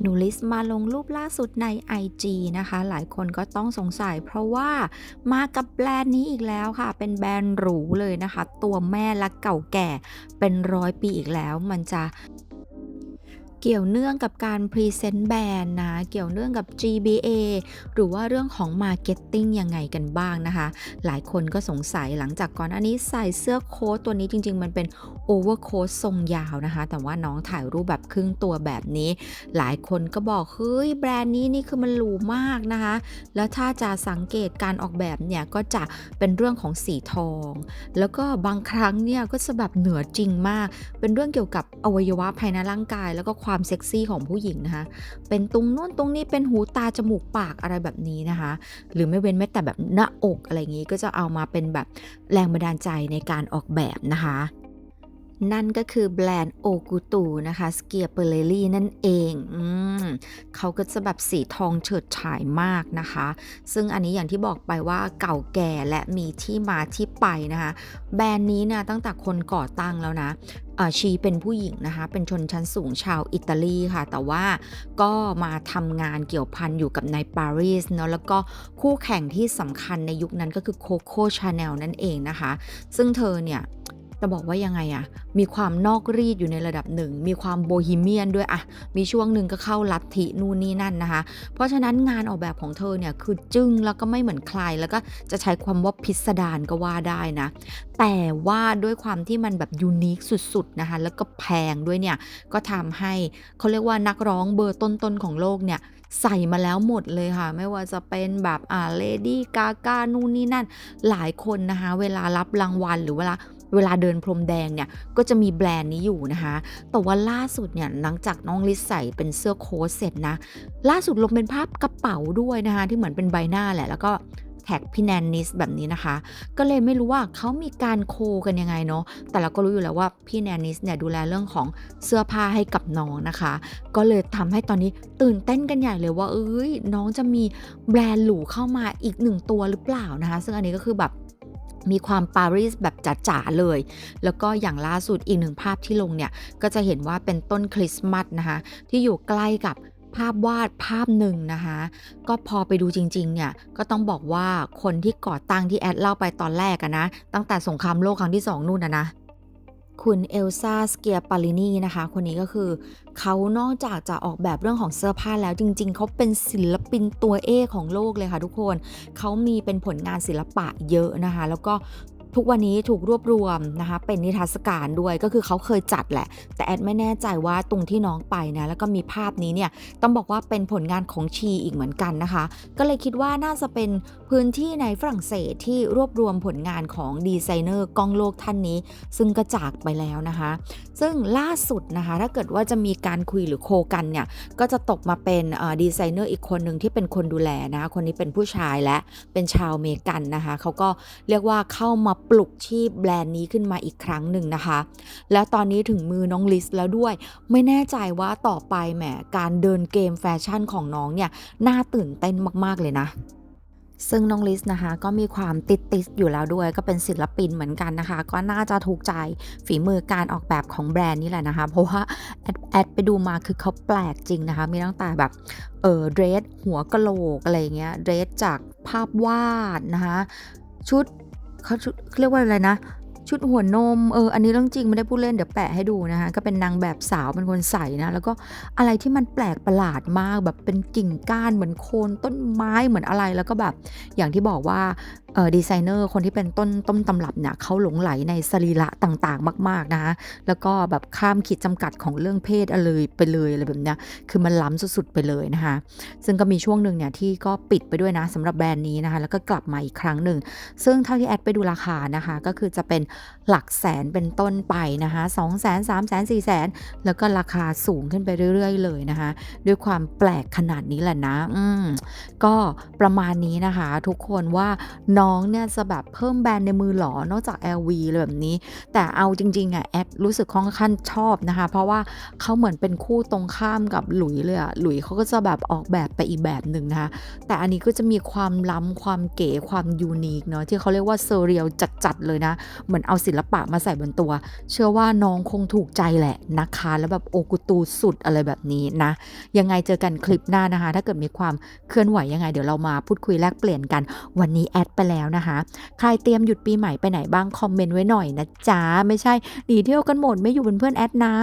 หนูลิสมาลงรูปล่าสุดใน IG นะคะ หลายคนก็ต้องสงสัย เพราะว่ามากับแบรนด์นี้อีกแล้วค่ะ เป็นแบรนด์หรูเลยนะคะ ตัวแม่และเก่าแก่เป็นร้อยปีอีกแล้ว มันจะ เกี่ยวเนื่องกับการพรีเซนต์แบรนด์นะ เกี่ยวเนื่องกับ GBA หรือว่าเรื่องของมาร์เก็ตติ้งยังไงกันบ้างนะคะ หลายคนก็สงสัยหลังจากก่อนอันนี้ใส่เสื้อโค้ทตัวนี้จริง ๆ มันเป็นโอเวอร์โค้ททรงยาวนะคะ แต่ว่าน้องถ่ายรูปแบบครึ่งตัวแบบนี้ หลายคนก็บอก เฮ้ย แบรนด์นี้นี่คือมันหรูมากนะคะ แล้วถ้าจะสังเกตการออกแบบเนี่ย ก็จะเป็นเรื่องของสีทอง แล้วก็บางครั้งเนี่ยก็จะแบบเหนือจริงมาก เป็นเรื่องเกี่ยวกับอวัยวะภายในร่างกายแล้วก็ความความเซ็กซี่ของผู้หญิงนะคะ เป็นตรงนู้นตรงนี้เป็นหูตาจมูกปากอะไรแบบนี้นะคะ หรือไม่เว้นแม้แต่แบบหน้าอกอะไรอย่างนี้ก็จะเอามาเป็นแบบแรงบันดาลใจในการออกแบบนะคะ นั่นก็คือแบรนด์โอกุตูนะคะสเกียเปเรลี่นั่นเองอเขาก็จะแบบสีทองเฉิดฉายมากนะคะ ซึ่งอันนี้อย่างที่บอกไปว่าเก่าแก่และมีที่มาที่ไปนะคะ แบรนด์นี้นะตั้งแต่คนก่อตั้งแล้วนะชีเป็นผู้หญิงนะคะ เป็นชนชั้นสูงชาวอิตาลีค่ะ แต่ว่าก็มาทำงานเกี่ยวพันอยู่กับในปารีสเนาะแล้วก็คู่แข่งที่สำคัญในยุคนั้นก็คือโคโค่ชาแนลนั่นเองนะคะ ซึ่งเธอเนี่ย จะบอกว่ายังไงอะมีความนอกรีดอยู่ในระดับหนึ่ง มีความโบฮีเมียนด้วยอะมีช่วงหนึ่งก็เข้าลัทธินู่นนี่นั่นนะคะ เพราะฉะนั้นงานออกแบบของเธอเนี่ยคือจึ้งแล้วก็ไม่เหมือนใคร แล้วก็จะใช้ความว่าพิสดารก็ว่าได้นะ แต่ว่าด้วยความที่มันแบบยูนิคสุดๆนะคะ แล้วก็แพงด้วยเนี่ย ก็ทำให้เขาเรียกว่านักร้องเบอร์ต้นๆของโลกเนี่ยใส่มาแล้วหมดเลยค่ะ ไม่ว่าจะเป็นแบบอ่าเลดี้กากานู่นนี่นั่น หลายคนนะคะ เวลารับรางวัลหรือเวลา เวลาเดินพรมแดงเนี่ยก็จะมีแบรนด์นี้อยู่นะคะ แต่ว่าล่าสุดเนี่ยหลังจากน้องลิซใส่เป็นเสื้อโค้ทเสร็จนะ ล่าสุดลงเป็นภาพกระเป๋าด้วยนะคะ ที่เหมือนเป็นใบหน้าแหละ แล้วก็แท็กพี่แนนนิสแบบนี้นะคะ ก็เลยไม่รู้ว่าเขามีการโคกันยังไงเนาะแต่เราก็รู้อยู่แล้วว่าพี่แนนนิสเนี่ยดูแลเรื่องของเสื้อผ้าให้กับน้องนะคะ ก็เลยทำให้ตอนนี้ตื่นเต้นกันใหญ่เลยว่าเอ้ยน้องจะมีแบรนด์หรูเข้ามาอีกหนึ่งตัวหรือเปล่านะคะ ซึ่งอันนี้ก็คือแบบ มีความปารีสแบบจ๋าๆเลย แล้วก็อย่างล่าสุดอีกหนึ่งภาพที่ลงเนี่ย ก็จะเห็นว่าเป็นต้นคริสต์มาสนะคะ ที่อยู่ใกล้กับภาพวาดภาพหนึ่งนะคะ ก็พอไปดูจริง ๆ เนี่ย ก็ต้องบอกว่าคนที่ก่อตั้งที่แอดเล่าไปตอนแรกอะนะ ตั้งแต่สงครามโลกครั้งที่สองนู่นนะนะ คุณเอลซาสเกียปาลินีนะคะ คนนี้ก็คือเขานอกจากจะออกแบบเรื่องของเสื้อผ้าแล้วจริง ๆ เขาเป็นศิลปินตัวเอกของโลกเลยค่ะทุกคน เขามีเป็นผลงานศิลปะเยอะนะคะ แล้วก็ ทุกวันนี้ถูกรวบรวมนะคะ เป็นนิทรรศการด้วยก็คือเขาเคยจัดแหละ แต่แอดไม่แน่ใจว่าตรงที่น้องไปนะ แล้วก็มีภาพนี้เนี่ยต้องบอกว่าเป็นผลงานของชีอีกเหมือนกันนะคะ ก็เลยคิดว่าน่าจะเป็นพื้นที่ในฝรั่งเศสที่รวบรวมผลงานของดีไซเนอร์กล้องโลกท่านนี้ ซึ่งก็จากไปแล้วนะคะ ซึ่งล่าสุดนะคะ ถ้าเกิดว่าจะมีการคุยหรือโคกันเนี่ยก็จะตกมาเป็นดีไซเนอร์อีกคนหนึ่งที่เป็นคนดูแลนะคนนี้เป็นผู้ชายและเป็นชาวเมกันนะคะเขาก็เรียกว่าเข้ามาปลุกชีพแบรนด์นี้ขึ้นมาอีกครั้งหนึ่งนะคะ แล้วตอนนี้ถึงมือน้องลิสแล้วด้วย ไม่แน่ใจว่าต่อไปแหมการเดินเกมแฟชั่นของน้องเนี่ยน่าตื่นเต้นมากๆเลยนะซึ่งน้องลิสนะคะก็มีความติดติดอยู่แล้วด้วย ก็เป็นศิลปินเหมือนกันนะคะ ก็น่าจะถูกใจฝีมือการออกแบบของแบรนด์นี่แหละนะคะ เพราะว่าแอดแอดไปดูมาคือเขาแปลกจริงนะคะ มีตั้งแต่แบบเออเดรสหัวกะโหลกอะไรเงี้ยเดรสจากภาพวาดนะคะชุด เขาชุดเรียกว่าอะไรนะ ชุดหัวนมเอออันนี้เรื่องจริงไม่ได้พูดเล่นเดี๋ยวแปะให้ดูนะคะก็เป็นนางแบบสาวเป็นคนใส่นะ แล้วก็อะไรที่มันแปลกประหลาดมากแบบเป็นกิ่งก้านเหมือนโคนต้นไม้เหมือนอะไรแล้วก็แบบอย่างที่บอกว่าดีไซเนอร์คนที่เป็นต้นต้นตำรับเนี่ยเขาหลงไหลในสรีระต่างๆ มาก ๆ นะ แล้วก็แบบข้ามขีดจำกัดของเรื่องเพศอะไรไปเลยอะไรแบบนี้คือมันล้ำสุด ๆ ไปเลยนะคะ ซึ่งก็มีช่วงหนึ่งเนี่ยที่ก็ปิดไปด้วยนะสำหรับแบรนด์นี้นะคะ แล้วก็กลับมาอีกครั้งหนึ่ง ซึ่งเท่าที่แอดไปดูราคานะคะ ก็คือจะเป็นหลักแสนเป็นต้นไปนะคะ2 0 0 0 0 0 3 0 0 0 0 4 0 0 0 0แล้วก็ราคาสูงขึ้นไปเรื่อย ๆ เลยนะคะ ด้วยความแปลกขนาดนี้แหละนะ อืมก็ประมาณนี้นะคะ ทุกคนว่าน้องเนี่ยจะแบบเพิ่มแบรนด์ในมือหรอนอกจาก LV เลยแบบนี้ แต่เอาจริงๆอะแอดรู้สึกค่อนข้างชอบนะคะ เพราะว่าเขาเหมือนเป็นคู่ตรงข้ามกับหลุยเลยอะหลุยเขาก็จะแบบออกแบบไปอีกแบบหนึ่งนะคะ แต่อันนี้ก็จะมีความล้ำความเก๋ความยูนิคเนาะที่เขาเรียกว่าเซเรียลจัดๆเลยนะ เหมือนเอาศิลปะมาใส่บนตัว เชื่อว่าน้องคงถูกใจแหละนะคะแล้วแบบโอกุตูสุดอะไรแบบนี้นะยังไงเจอกันคลิปหน้านะคะ ถ้าเกิดมีความเคลื่อนไหวยังไงเดี๋ยวเรามาพูดคุยแลกเปลี่ยนกัน วันนี้แอดไปแล้วนะคะ ใครเตรียมหยุดปีใหม่ไปไหนบ้างคอมเมนต์ไว้หน่อยนะจ๊ะไม่ใช่หนีเที่ยวกันหมดไม่อยู่เป็นเพื่อนแอดนะ